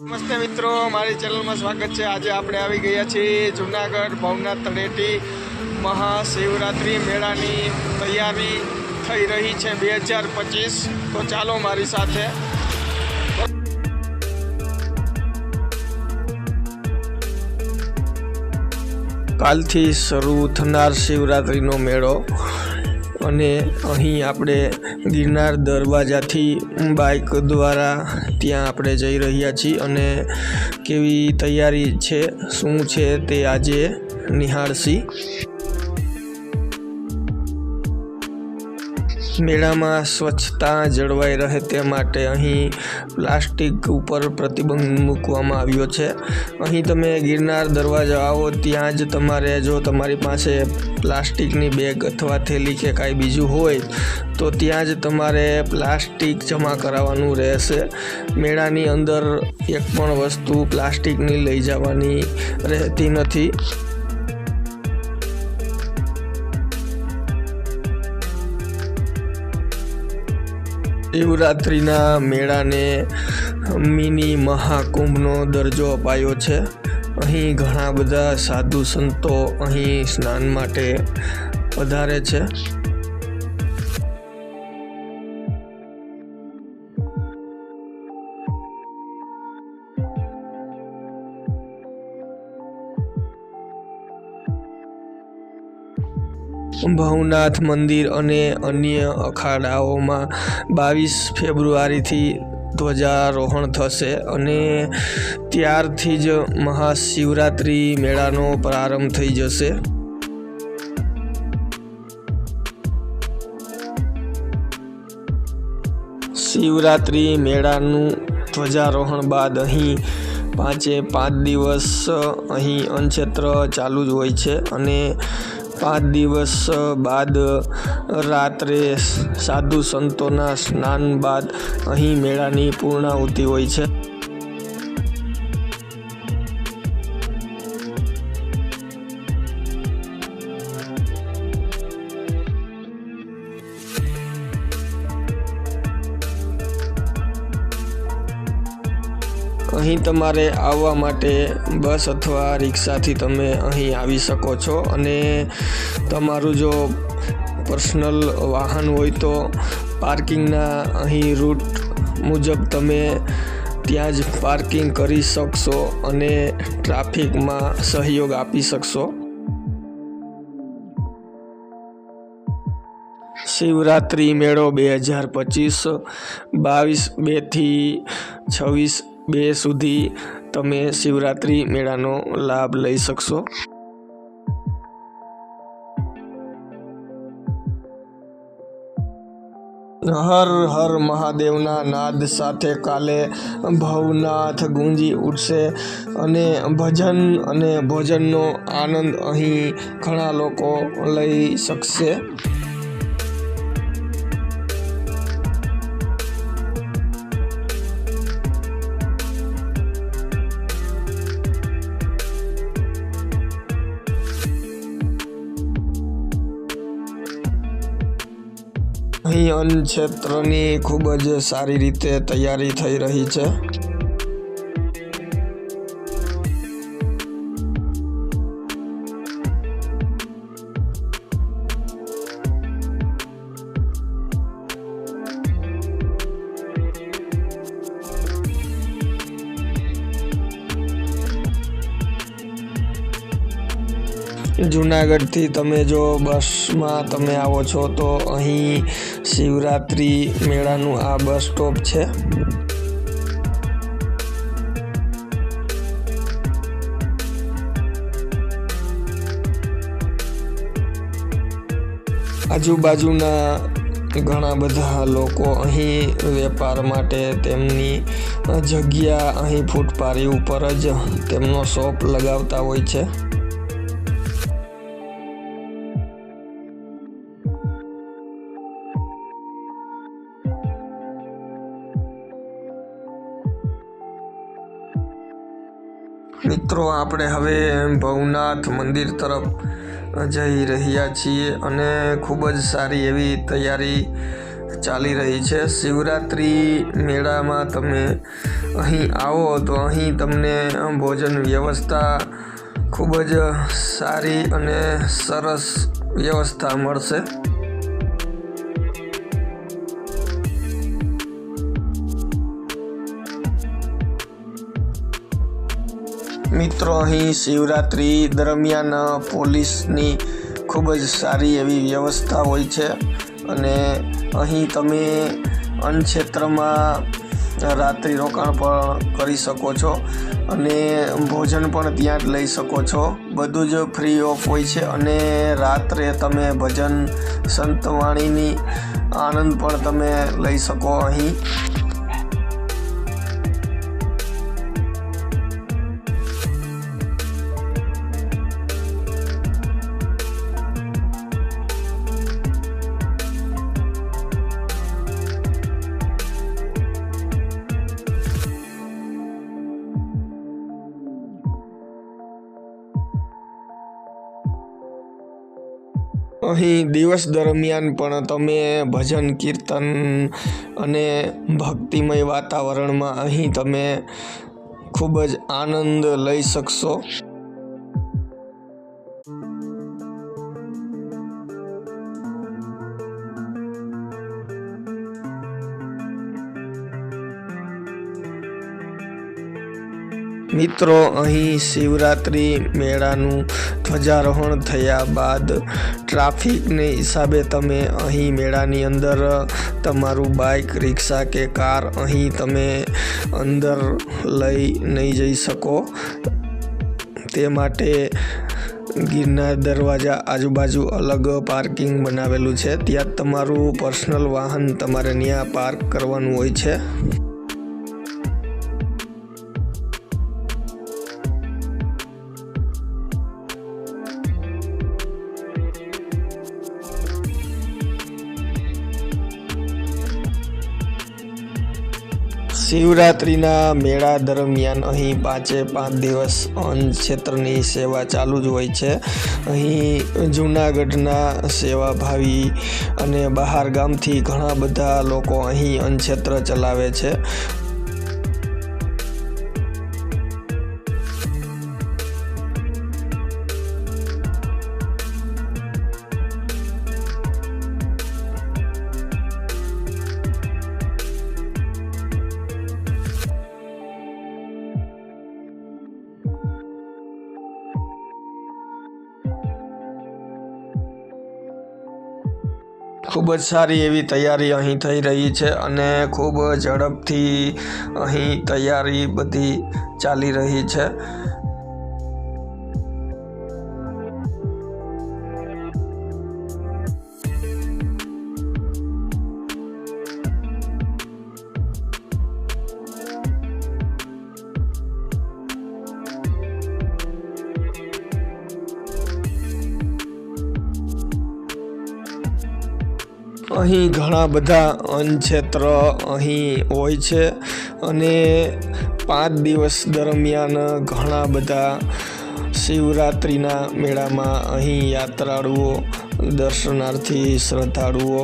નમસ્તે મિત્રો, મારી ચેનલમાં સ્વાગત છે. આજે આપણે આવી ગયા છીએ જુનાગઢ ભવનાથ તળેટી મહાશિવરાત્રિ મેળાની તૈયારી થઈ રહી છે બે હજાર પચીસ. તો ચાલો મારી સાથે. કાલથી શરૂ થનાર શિવરાત્રિનો મેળો. અને અહીં આપણે ગિરનાર દરવાજાથી બાઇક દ્વારા ત્યાં આપણે જઈ રહ્યા છીએ અને કેવી તૈયારી છે, શું છે તે આજે નિહાળશી. મેળામાં સ્વચ્છતા જળવાઈ રહે તે માટે અહીં પ્લાસ્ટિક ઉપર પ્રતિબંધ મૂકવામાં આવ્યો છે. અહીં તમે ગિરનાર દરવાજા આવો, ત્યાં જ તમારે જો તમારી પાસે પ્લાસ્ટિકની બેગ અથવા થેલી કે કાંઈ બીજું હોય, તો ત્યાં જ તમારે પ્લાસ્ટિક જમા કરાવવાનું રહેશે. મેળાની અંદર એક પણ વસ્તુ પ્લાસ્ટિકની લઈ જવાની રહેતી નથી. શિવરાત્રિના મેળાને મિની મહાકુંભનો દરજ્જો અપાયો છે. અહીં ઘણા બધા સાધુ સંતો અહીં સ્નાન માટે પધારે છે. ભવનાથ મંદિર અને અન્ય અખાડાઓમાં બાવીસ ફેબ્રુઆરીથી ધ્વજારોહણ થશે અને ત્યારથી જ મહાશિવરાત્રિ મેળાનો પ્રારંભ થઈ જશે. શિવરાત્રિ મેળાનું ધ્વજારોહણ બાદ અહીં પાંચે પાંચ દિવસ અહીં અનક્ષેત્ર ચાલુ જ હોય છે અને પાંચ દિવસ બાદ રાત્રે સાધુ સંતોના સ્નાન બાદ અહીં મેળાની પૂર્ણાહુતિ હોય છે. તમારે આવવા માટે બસ અથવા રિક્ષાથી તમે અહીં આવી શકો છો અને તમારું જો પર્સનલ વાહન હોય તો પાર્કિંગના અહીં રૂટ મુજબ તમે ત્યાં જ પાર્કિંગ કરી શકશો અને ટ્રાફિકમાં સહયોગ આપી શકશો. શિવરાત્રિ મેળો બે હજાર પચીસ, બાવીસ બેથી છવ્વીસ બે સુધી તમે શિવરાત્રિ મેળાનો લાભ લઈ શકશો. હર હર મહાદેવના નાદ સાથે કાલે ભવનાથ ગુંજી ઉઠશે અને ભજન અને ભોજનનો આનંદ અહીં ઘણા લોકો લઈ શકશે. અહીં અન્ન ક્ષેત્રની ખૂબ જ સારી રીતે તૈયારી થઈ રહી છે. જુનાગઢથી તમે જો બસમાં તમે આવો છો, તો અહીં શિવરાત્રિ મેળાનું આ બસ સ્ટોપ છે. આજુબાજુના ઘણા બધા લોકો અહીં વેપાર માટે તેમની જગ્યા અહીં ફૂટપારી ઉપર જ તેમનો શોપ લગાવતા હોય છે. મિત્રો, આપણે હવે ભવનાથ મંદિર તરફ જઈ રહ્યા છીએ અને ખૂબ જ સારી એવી તૈયારી ચાલી રહી છે. શિવરાત્રિ મેળામાં તમે અહીં આવો તો અહીં તમને ભોજન વ્યવસ્થા ખૂબ જ સારી અને સરસ વ્યવસ્થા મળશે. મિત્રો, અહીં શિવરાત્રિ દરમિયાન પોલીસની ખૂબ જ સારી એવી વ્યવસ્થા હોય છે અને અહીં તમે અન્નક્ષેત્રમાં રાત્રિ રોકાણ પણ કરી શકો છો અને ભોજન પણ ત્યાં જ લઈ શકો છો. બધું જ ફ્રી ઓફ હોય છે અને રાત્રે તમે ભજન, સંતવાણીની આનંદ પણ તમે લઈ શકો અહીં. અહીં દિવસ દરમિયાન પણ તમે ભજન, કીર્તન અને ભક્તિમય વાતાવરણમાં અહીં તમે ખૂબ જ આનંદ લઈ શકશો. મિત્રો, અહીં શિવરાત્રિ મેળાનું ધ્વજારોહણ થયા બાદ ટ્રાફિકને હિસાબે તમે અહીં મેળાની અંદર તમારું બાઇક, રિક્ષા કે કાર અહીં તમે અંદર લઈ નહીં જઈ શકો. તે માટે ગિરનાર દરવાજા આજુબાજુ અલગ પાર્કિંગ બનાવેલું છે. ત્યાં તમારું પર્સનલ વાહન તમારે ત્યાં પાર્ક કરવાનું હોય છે. શિવરાત્રિના મેળા દરમિયાન અહીં પાંચે પાંચ દિવસ અન્ન ક્ષેત્રની સેવા ચાલુ જ હોય છે. અહીં જૂનાગઢના સેવાભાવી અને બહાર ગામથી ઘણા બધા લોકો અહીં અન્ન ક્ષેત્ર ચલાવે છે. ખૂબ જ સારી એવી તૈયારી અહીં થઈ રહી છે અને ખૂબ ઝડપથી અહીં તૈયારી બધી ચાલી રહી છે. અહીં ઘણા બધા અન્નક્ષેત્ર અહીં હોય છે અને પાંચ દિવસ દરમિયાન ઘણા બધા શિવરાત્રિના મેળામાં અહીં યાત્રાળુઓ, દર્શનાર્થી શ્રદ્ધાળુઓ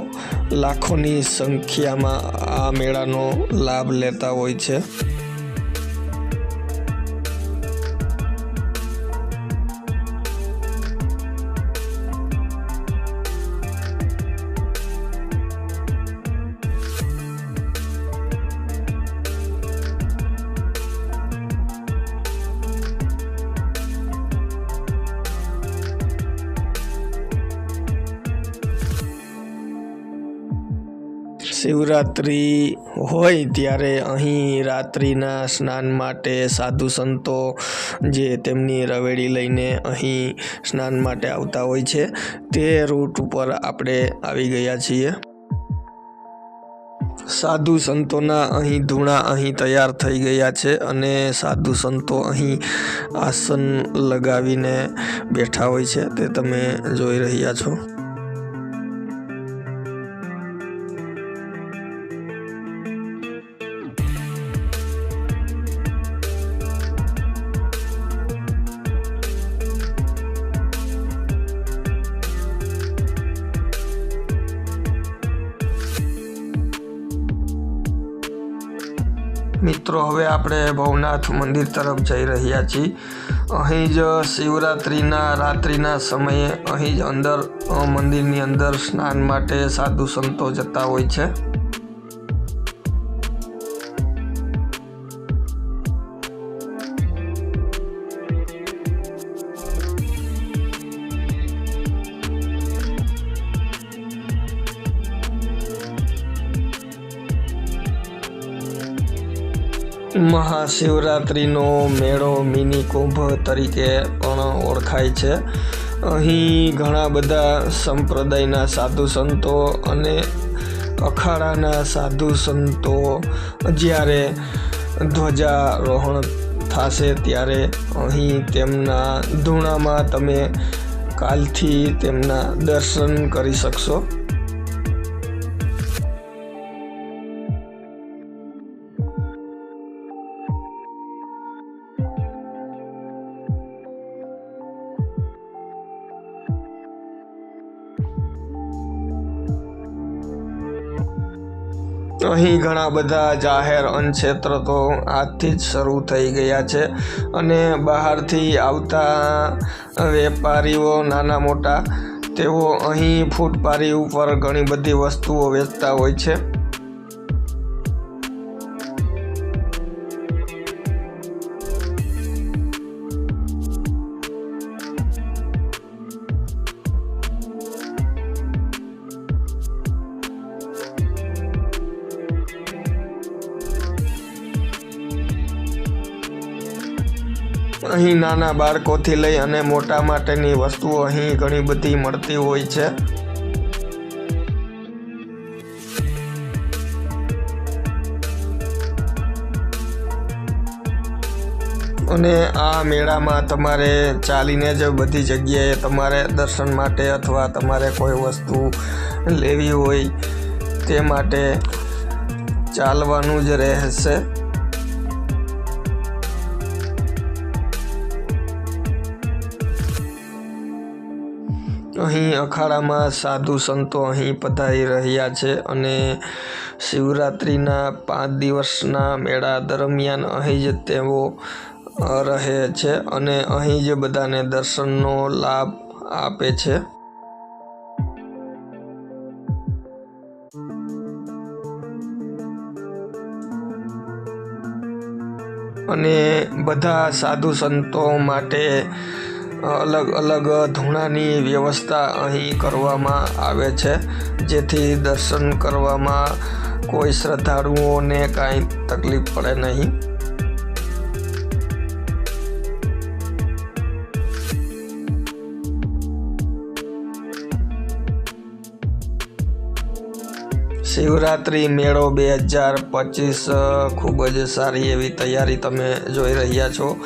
લાખોની સંખ્યામાં આ મેળાનો લાભ લેતા હોય છે. શિવરાત્રિ હોય ત્યારે અહીં રાત્રિના સ્નાન માટે સાધુ સંતો જે તેમની રવેડી લઈને અહીં સ્નાન માટે આવતા હોય છે, તે રૂટ ઉપર આપણે આવી ગયા છીએ. સાધુ સંતોના અહીં ધૂણા અહીં તૈયાર થઈ ગયા છે અને સાધુ સંતો અહીં આસન લગાવીને બેઠા હોય છે, તે તમે જોઈ રહ્યા છો. આપણે ભવનાથ મંદિર તરફ જઈ રહ્યા છીએ. અહીં જ શિવરાત્રિના રાત્રિના સમયે અહીં જ અંદર મંદિરની અંદર સ્નાન માટે સાધુ સંતો જતા હોય છે. મહાશિવરાત્રિનો મેળો મિની કુંભ તરીકે પણ ઓળખાય છે. અહીં ઘણા બધા સંપ્રદાયના સાધુ સંતો અને અખાડાના સાધુ સંતો જ્યારે ધ્વજારોહણ થશે ત્યારે અહીં તેમના ધૂણામાં તમે કાલથી તેમના દર્શન કરી શકશો. અહીં ઘણા બધા જાહેર અનક્ષેત્ર તો આજથી જ શરૂ થઈ ગયા છે અને બહારથી આવતા વેપારીઓ, નાના મોટા, તેઓ અહીં ફૂટપારી ઉપર ઘણી બધી વસ્તુઓ વેચતા હોય છે. અહીં નાના બાળકોથી લઈ અને મોટા માટેની વસ્તુઓ અહીં ઘણી બધી મળતી હોય છે. અને આ મેળામાં તમારે ચાલીને જ બધી જગ્યાએ તમારે દર્શન માટે અથવા તમારે કોઈ વસ્તુ લેવી હોય તે માટે ચાલવાનું જ રહેશે. અહીં અખાડામાં સાધુ સંતો અહીં પધારી રહ્યા છે અને શિવરાત્રિના પાંચ દિવસના મેળા દરમિયાન અહીં જ તેઓ રહે છે અને અહીં જ બધાને દર્શનનો લાભ આપે છે. અને બધા સાધુ સંતો માટે અલગ અલગ ધૂણાની વ્યવસ્થા અહીં કરવામાં આવે છે. જેથી દર્શન કરવામાં કોઈ શ્રદ્ધાળુઓને કાંઈ તકલીફ પડે નહીં. શિવરાત્રિ મેળો બે હજાર પચીસ ખૂબ જ સારી એવી તૈયારી તમે જોઈ રહ્યા છો.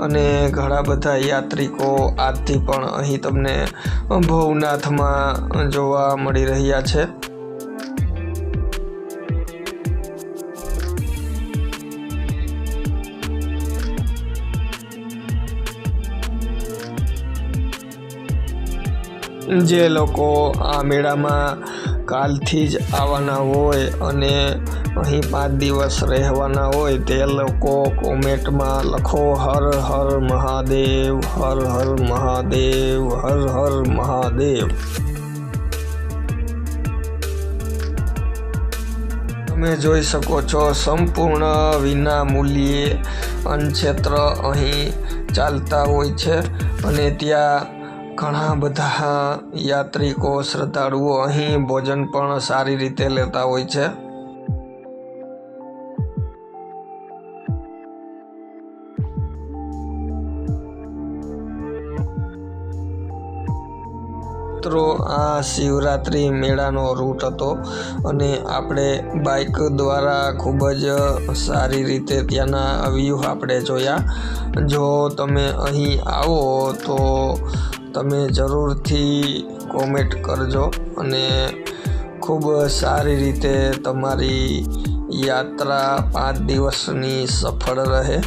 અને ઘણા બધા યાત્રિકો આજથી પણ અહીં તમને ભવનાથમાં જોવા મળી રહ્યા છે. જે લોકો આ મેળામાં કાલથી જ આવવાના હોય અને અહીં પાંચ દિવસ રહેવાના હોય તે લોકો કોમેન્ટમાં લખો, હર હર મહાદેવ, હર હર મહાદેવ, હર હર મહાદેવ. તમે જોઈ શકો છો, સંપૂર્ણ વિના મૂલ્યે અન્નક્ષેત્ર અહીં ચાલતા હોય છે અને ત્યાં ઘણા બધા યાત્રિકો, શ્રદ્ધાળુઓ અહીં ભોજન પણ સારી રીતે લેતા હોય છે. મિત્રો, આ શિવરાત્રિ મેળાનો રૂટ હતો અને આપણે બાઇક દ્વારા ખૂબ જ સારી રીતે ત્યાંના વ્યૂ આપણે જોયા. જો તમે અહીં આવો તો તમે જરૂરથી કોમેન્ટ કરજો અને ખૂબ સારી રીતે તમારી યાત્રા પાંચ દિવસની સફળ રહે.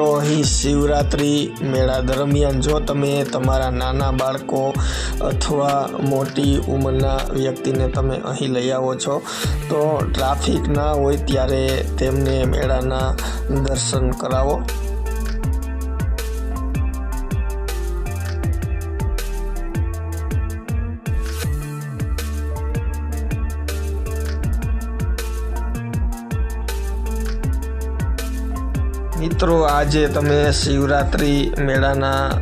મિત્રો, અહીં શિવરાત્રિ મેળા દરમિયાન જો તમે તમારા નાના બાળકો અથવા મોટી ઉંમરના વ્યક્તિને તમે અહીં લઈ આવો છો, તો ટ્રાફિક ના હોય ત્યારે તેમને મેળાના દર્શન કરાવો. મિત્રો, આજે તમે શિવરાત્રિ મેળાના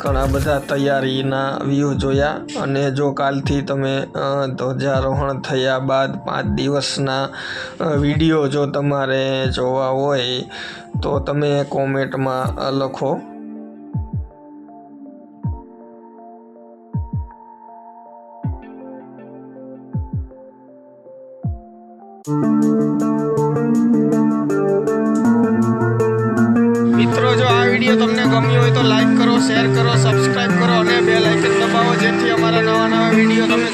ઘણા બધા તૈયારીના વ્યૂ જોયા અને જો કાલથી તમે ધ્વજારોહણ થયા બાદ પાંચ દિવસના વીડિયો જો તમારે જોવા હોય, તો તમે કોમેન્ટમાં લખો. શેર કરો સબસ્ક્રાઈબ કરો અને બે લાઇકન દબાવો જેથી અમારા નવા નવા વીડિયો તમે